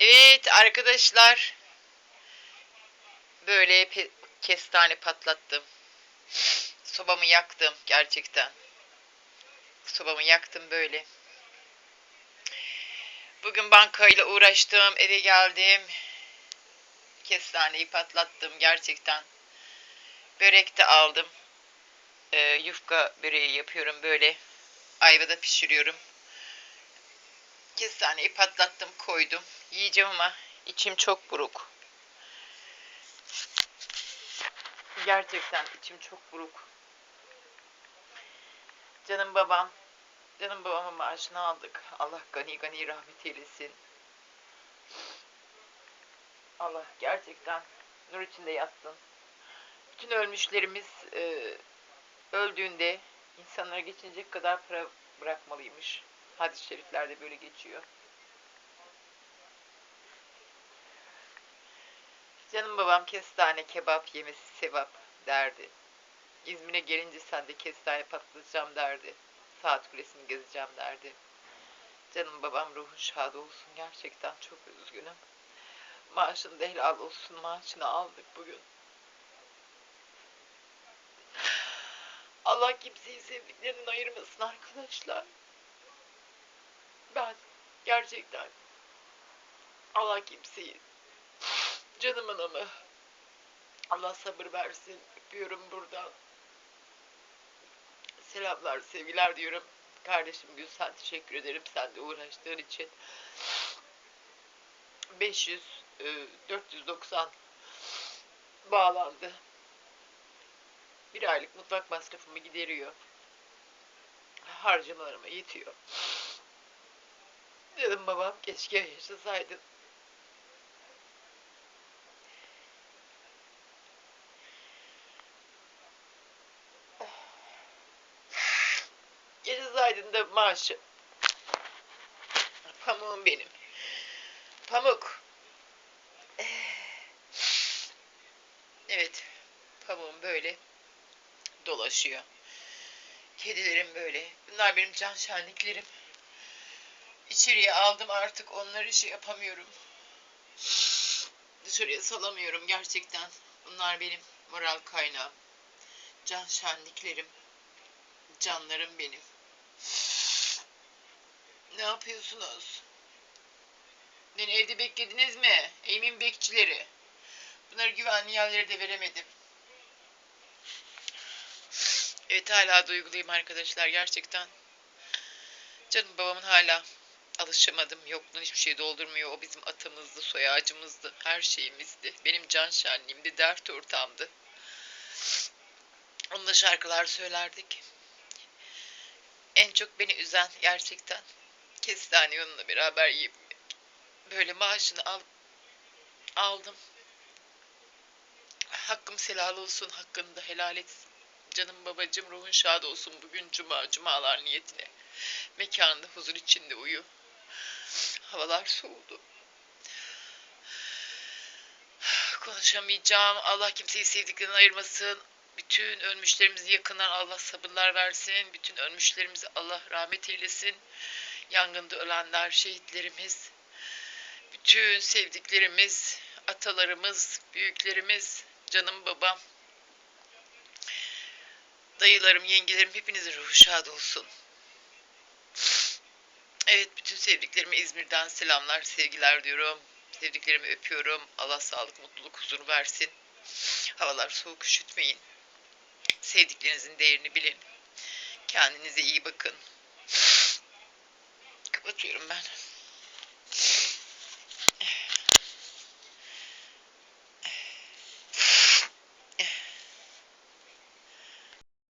Evet arkadaşlar. Böyle kestane patlattım. Sobamı yaktım gerçekten. Sobamı yaktım böyle. Bugün bankayla uğraştım. Eve geldim. Kestaneyi patlattım gerçekten. Börek de aldım. Ee, yufka böreği yapıyorum böyle. Ayvada pişiriyorum. Kestaneyi patlattım koydum. Yiyeceğim ama içim çok buruk. Gerçekten içim çok buruk. Canım babam. Canım babamın maaşını aldık. Allah gani gani rahmet eylesin. Allah gerçekten nur içinde yatsın. Bütün ölmüşlerimiz e, öldüğünde insanlara geçinecek kadar para bırakmalıymış. Hadis-i şeriflerde böyle geçiyor. Canım babam kestane kebap yemesi sevap derdi. İzmir'e gelince sen de kestane patlatacağım derdi. Saat kulesini gezeceğim derdi. Canım babam ruhun şad olsun. Gerçekten çok üzgünüm. Maaşın da helal olsun. Maaşını aldık bugün. Allah kimseyi sevdiklerinden ayırmasın arkadaşlar. Ben gerçekten Allah kimseyi canımın ama Allah sabır versin. Öpüyorum buradan. Selamlar, sevgiler diyorum. Kardeşim Gülsen teşekkür ederim sen de uğraştığın için. 500 e, 490 bağlandı. Bir aylık mutfak masrafımı gideriyor. Harcamalarıma yetiyor. Dedim babam keşke yaşasaydın. Yaşasaydın da maaşı. Pamuğum benim. Pamuk. Evet. Pamuğum böyle dolaşıyor. Kedilerim böyle. Bunlar benim can şenliklerim. İçeriye aldım artık onları şey yapamıyorum. Dışarıya salamıyorum gerçekten. Bunlar benim moral kaynağım. Can şenliklerim. Canlarım benim. Ne yapıyorsunuz? Beni evde beklediniz mi? Evimin bekçileri. Bunları güvenli yerlere de veremedim. Evet hala duyguluyum arkadaşlar gerçekten. Canım babamın hala alışamadım. Yokluğun hiçbir şey doldurmuyor. O bizim atımızdı, soy ağacımızdı, her şeyimizdi. Benim can şenliğimdi, dert ortağımdı. Onunla şarkılar söylerdik. En çok beni üzen gerçekten kestane onunla beraber yiyip böyle maaşını al, aldım. Hakkım helal olsun, hakkını da helal etsin. Canım babacım ruhun şad olsun bugün cuma, cumalar niyetine. Mekanda huzur içinde uyu. Havalar soğudu. Konuşamayacağım. Allah kimseyi sevdiklerinden ayırmasın. Bütün ölmüşlerimizi yakından Allah sabırlar versin. Bütün ölmüşlerimizi Allah rahmet eylesin. Yangında ölenler, şehitlerimiz, bütün sevdiklerimiz, atalarımız, büyüklerimiz, canım babam, dayılarım, yengelerim hepinizin ruhu şad olsun. Evet, bütün sevdiklerime İzmir'den selamlar, sevgiler diyorum. Sevdiklerimi öpüyorum. Allah sağlık, mutluluk, huzur versin. Havalar soğuk, üşütmeyin. Sevdiklerinizin değerini bilin. Kendinize iyi bakın. Kapatıyorum ben.